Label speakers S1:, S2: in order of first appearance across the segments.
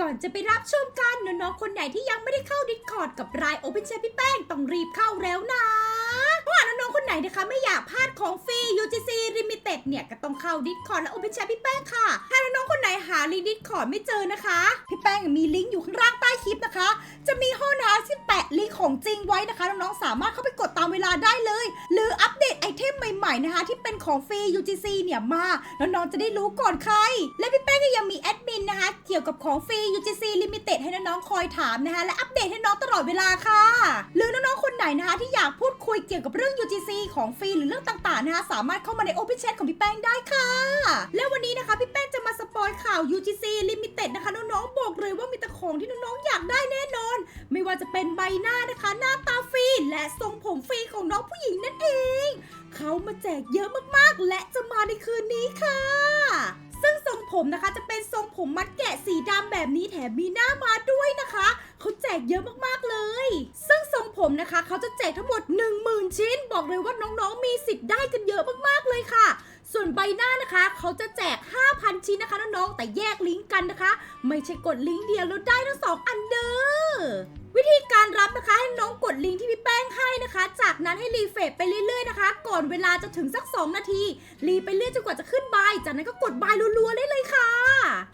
S1: ก่อนจะไปรับชมกันน้องๆคนไหนที่ยังไม่ได้เข้าดิสคอร์ดกับรายโอเพนแชร์พี่แป้งต้องรีบเข้าแล้วนะเพราะว่าน้องๆคนไหนนะคะไม่อยากพลาดของฟรี UGC Limited เนี่ยก็ต้องเข้าดิสคอร์ดและโอเพนแชร์พี่แป้งค่ะ ถ้าน้องๆคนไหนหาลิงก์ดิสคอร์ดไม่เจอนะคะ พี่แป้งมีลิงก์อยู่ข้างล่างใต้คลิปนะคะ จะมีห้องนะคะที่แปะลิงก์ของจริงไว้นะคะน้องๆสามารถเข้าไปกดตามเวลาได้เลย หรืออัปเดตไอเทมใหม่ๆนะคะ ที่เป็นของฟรี UGC เนี่ยมาน้องๆจะได้รู้ก่อนใคร และพี่แป้ง เกี่ยวกับของฟรี UGC Limited ให้น้องๆคอยถามนะคะ และอัปเดตให้น้องตลอดเวลาค่ะ หรือน้องๆคนไหนนะคะ ที่อยากพูดคุยเกี่ยวกับเรื่อง UGC ของฟรีหรือเรื่องต่างๆนะคะสามารถเข้ามาใน Open Chat ของพี่แป้งได้ค่ะ และวันนี้นะคะพี่แป้งจะมาสปอยข่าว UGC Limited นะคะน้องๆบอกเลยว่ามีแต่ของที่น้องๆอยากได้แน่นอน ไม่ว่าจะเป็นใบหน้านะคะ หน้าตาฟรีและทรงผมฟรีของน้องผู้หญิงนั่นเอง เขามาแจกเยอะมากๆ และจะมาในคืนนี้ค่ะ ผมนะคะ จะเป็นทรงผมมัดแกะสีดำแบบนี้แถมมีหน้ามาด้วยนะคะเขาแจกเยอะมากๆเลย ซึ่งทรงผมนะคะเขาจะแจกทั้งหมด 10,000 ชิ้น บอกเลยว่าน้องๆมีสิทธิ์ได้กันเยอะมากๆเลยค่ะ ส่วนใบหน้านะคะ เขาจะแจก 5,000 ชิ้นนะคะน้องๆแต่แยกลิงก์กันนะคะ ไม่ใช่กดลิงก์เดียวแล้วได้ทั้งสองอันเด้อวิธีการรับนะคะให้น้องกดลิงก์ที่พี่แป้งให้นะคะ จากนั้นให้รีเฟรชไปเรื่อยๆนะคะ ก่อนเวลาจะถึงสัก 2 นาที รีไปเรื่อยจนกว่าจะขึ้นบาย จากนั้นก็กดบายรัวๆได้เลยค่ะ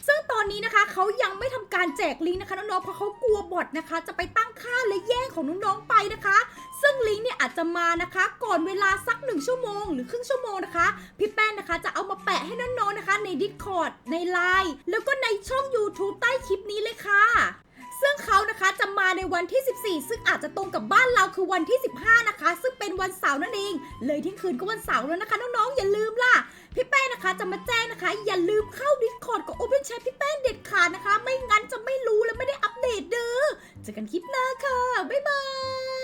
S1: ซึ่งตอนนี้นะคะ เขายังไม่ทำการแจกลิงก์นะคะน้องๆเพราะเขากลัวบอทนะคะ จะไปตั้งค่าและแย่งของน้องๆไปนะคะ ซึ่งลิงก์เนี่ยอาจจะมานะคะ ก่อนเวลาสักหนึ่งชั่วโมงหรือครึ่งชั่วโมงนะคะพี่แป้งนะคะจะเอามาแปะให้น้องๆนะคะใน Discord ใน Line แล้วก็ในช่อง YouTube ใต้คลิปนี้เลยค่ะซึ่งเขานะคะจะมาในวันที่ 14 ซึ่งอาจจะตรงกับบ้านเราคือวันที่ 15 นะคะ ซึ่งเป็นวันเสาร์นั่นเอง เลยที่ยงคืนก็วันเสาร์แล้วนะคะ น้องๆ อย่าลืมล่ะ พี่แป้นะคะจะมาแจ้งนะคะ อย่าลืมเข้าดิ คอร์ดกับ Open Chat พี่แป้งเด็ดขาดนะคะ ไม่งั้นจะไม่รู้และไม่ได้อัปเดตเด้อเจอกันคลิปหน้าค่ะ บ๊ายบาย